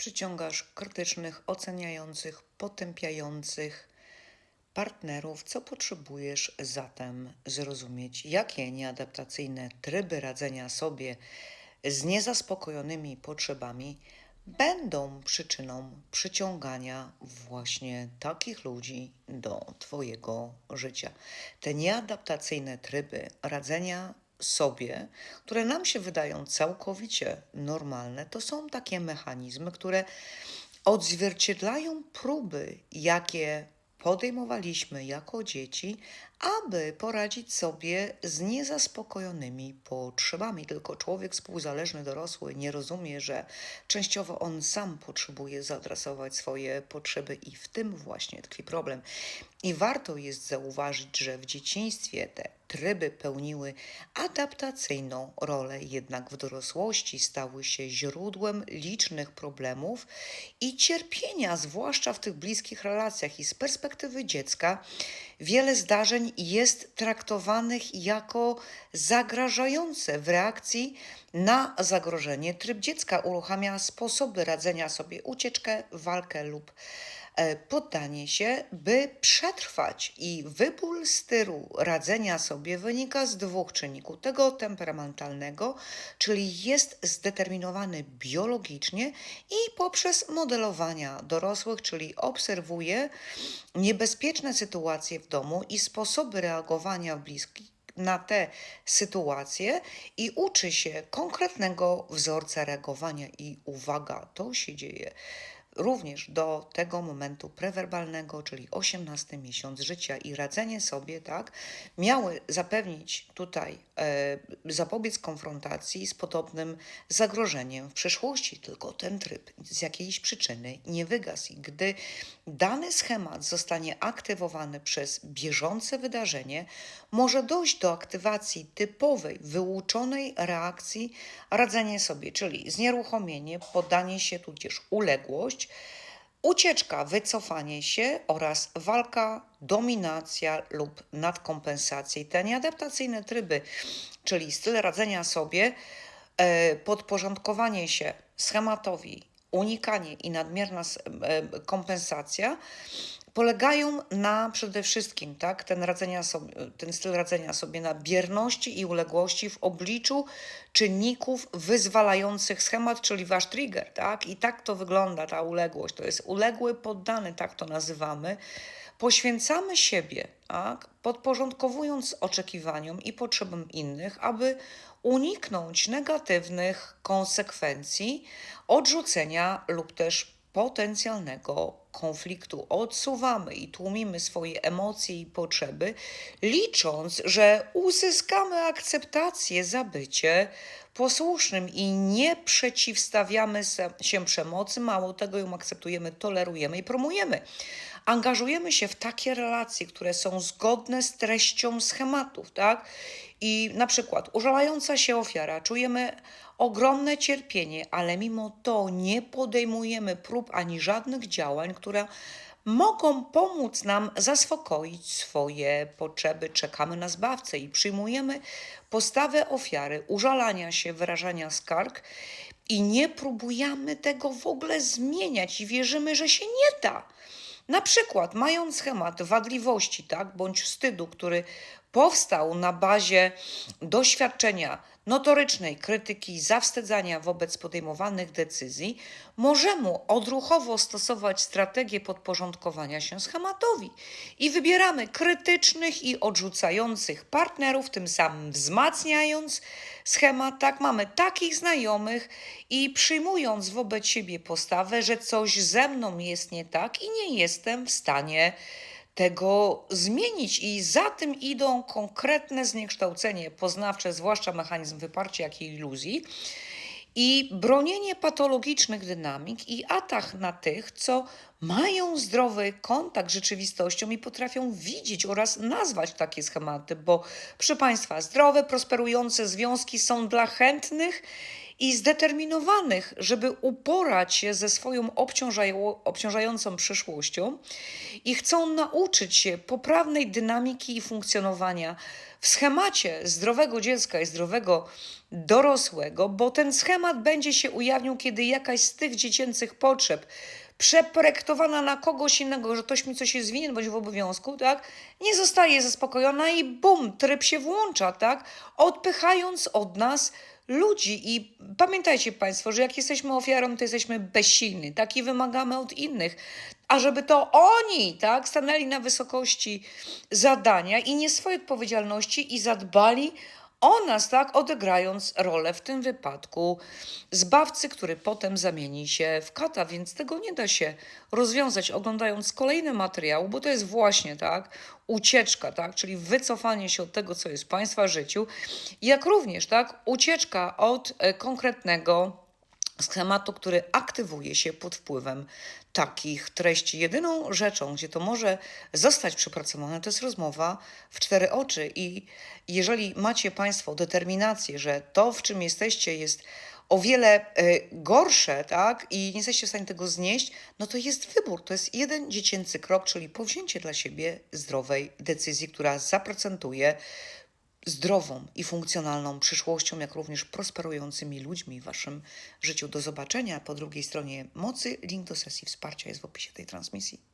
przyciągasz krytycznych, oceniających, potępiających partnerów, co potrzebujesz zatem zrozumieć, jakie nieadaptacyjne tryby radzenia sobie z niezaspokojonymi potrzebami będą przyczyną przyciągania właśnie takich ludzi do Twojego życia. Te nieadaptacyjne tryby radzenia sobie, które nam się wydają całkowicie normalne, to są takie mechanizmy, które odzwierciedlają próby, jakie podejmowaliśmy jako dzieci, aby poradzić sobie z niezaspokojonymi potrzebami. Tylko człowiek współzależny, dorosły nie rozumie, że częściowo on sam potrzebuje zaadresować swoje potrzeby i w tym właśnie tkwi problem. I warto jest zauważyć, że w dzieciństwie te tryby pełniły adaptacyjną rolę, jednak w dorosłości stały się źródłem licznych problemów i cierpienia, zwłaszcza w tych bliskich relacjach. I z perspektywy dziecka wiele zdarzeń jest traktowanych jako zagrażające w reakcji na zagrożenie. Tryb dziecka uruchamia sposoby radzenia sobie, ucieczkę, walkę lub poddanie się, by przetrwać. I wybór stylu radzenia sobie wynika z dwóch czynników. Tego temperamentalnego, czyli jest zdeterminowany biologicznie i poprzez modelowania dorosłych, czyli obserwuje niebezpieczne sytuacje w domu i sposoby reagowania bliskich na te sytuacje i uczy się konkretnego wzorca reagowania. I uwaga, to się dzieje również do tego momentu prewerbalnego, czyli 18 miesiąc życia i radzenie sobie, tak, miały zapewnić tutaj, e, zapobiec konfrontacji z podobnym zagrożeniem w przyszłości, tylko ten tryb z jakiejś przyczyny nie wygasł. I gdy dany schemat zostanie aktywowany przez bieżące wydarzenie, może dojść do aktywacji typowej, wyuczonej reakcji radzenie sobie, czyli znieruchomienie, poddanie się, tudzież uległość, ucieczka, wycofanie się oraz walka, dominacja lub nadkompensacja. Te nieadaptacyjne tryby, czyli styl radzenia sobie, e, podporządkowanie się schematowi, unikanie i nadmierna e, kompensacja polegają na przede wszystkim, tak, ten, radzenia sobie, ten styl radzenia sobie na bierności i uległości w obliczu czynników wyzwalających schemat, czyli wasz trigger, tak? I tak to wygląda ta uległość. To jest uległy poddany, tak to nazywamy. Poświęcamy siebie, tak, podporządkowując oczekiwaniom i potrzebom innych, aby uniknąć negatywnych konsekwencji odrzucenia lub też potencjalnego konfliktu. Odsuwamy i tłumimy swoje emocje i potrzeby, licząc, że uzyskamy akceptację za bycie posłusznym i nie przeciwstawiamy się przemocy, mało tego ją akceptujemy, tolerujemy i promujemy. Angażujemy się w takie relacje, które są zgodne z treścią schematów, tak? I na przykład użalająca się ofiara, czujemy ogromne cierpienie, ale mimo to nie podejmujemy prób ani żadnych działań, które mogą pomóc nam zaspokoić swoje potrzeby. Czekamy na zbawcę i przyjmujemy postawę ofiary, użalania się, wyrażania skarg i nie próbujemy tego w ogóle zmieniać i wierzymy, że się nie da. Na przykład, mając schemat wadliwości, tak, bądź wstydu, który powstał na bazie doświadczenia notorycznej krytyki, zawstydzania wobec podejmowanych decyzji, możemy odruchowo stosować strategię podporządkowania się schematowi i wybieramy krytycznych i odrzucających partnerów, tym samym wzmacniając schemat. Tak, mamy takich znajomych i przyjmując wobec siebie postawę, że coś ze mną jest nie tak i nie jestem w stanie tego zmienić i za tym idą konkretne zniekształcenie poznawcze, zwłaszcza mechanizm wyparcia, jak i iluzji i bronienie patologicznych dynamik i atak na tych, co mają zdrowy kontakt z rzeczywistością i potrafią widzieć oraz nazwać takie schematy, bo proszę Państwa, zdrowe, prosperujące związki są dla chętnych i zdeterminowanych, żeby uporać się ze swoją obciążają, obciążającą przyszłością i chcą nauczyć się poprawnej dynamiki i funkcjonowania w schemacie zdrowego dziecka i zdrowego dorosłego, bo ten schemat będzie się ujawnił, kiedy jakaś z tych dziecięcych potrzeb przeprojektowana na kogoś innego, że ktoś mi coś jest winien bądź w obowiązku, tak, nie zostaje zaspokojona i bum, tryb się włącza, tak, odpychając od nas ludzi. I pamiętajcie Państwo, że jak jesteśmy ofiarą, to jesteśmy bezsilni, tak, i wymagamy od innych, a żeby to oni, tak, stanęli na wysokości zadania i nie swojej odpowiedzialności i zadbali o nas, tak, odegrając rolę w tym wypadku zbawcy, który potem zamieni się w kata, więc tego nie da się rozwiązać oglądając kolejny materiał, bo to jest właśnie, tak, ucieczka, tak, czyli wycofanie się od tego, co jest w Państwa życiu, jak również, tak, ucieczka od e, konkretnego schematu, który aktywuje się pod wpływem takich treści. Jedyną rzeczą, gdzie to może zostać przepracowane, to jest rozmowa w cztery oczy. I jeżeli macie Państwo determinację, że to, w czym jesteście, jest o wiele e, gorsze, tak, i nie jesteście w stanie tego znieść, no to jest wybór. To jest jeden dziecięcy krok, czyli powzięcie dla siebie zdrowej decyzji, która zaprocentuje zdrową i funkcjonalną przyszłością, jak również prosperującymi ludźmi w Waszym życiu. Do zobaczenia po drugiej stronie mocy. Link do sesji wsparcia jest w opisie tej transmisji.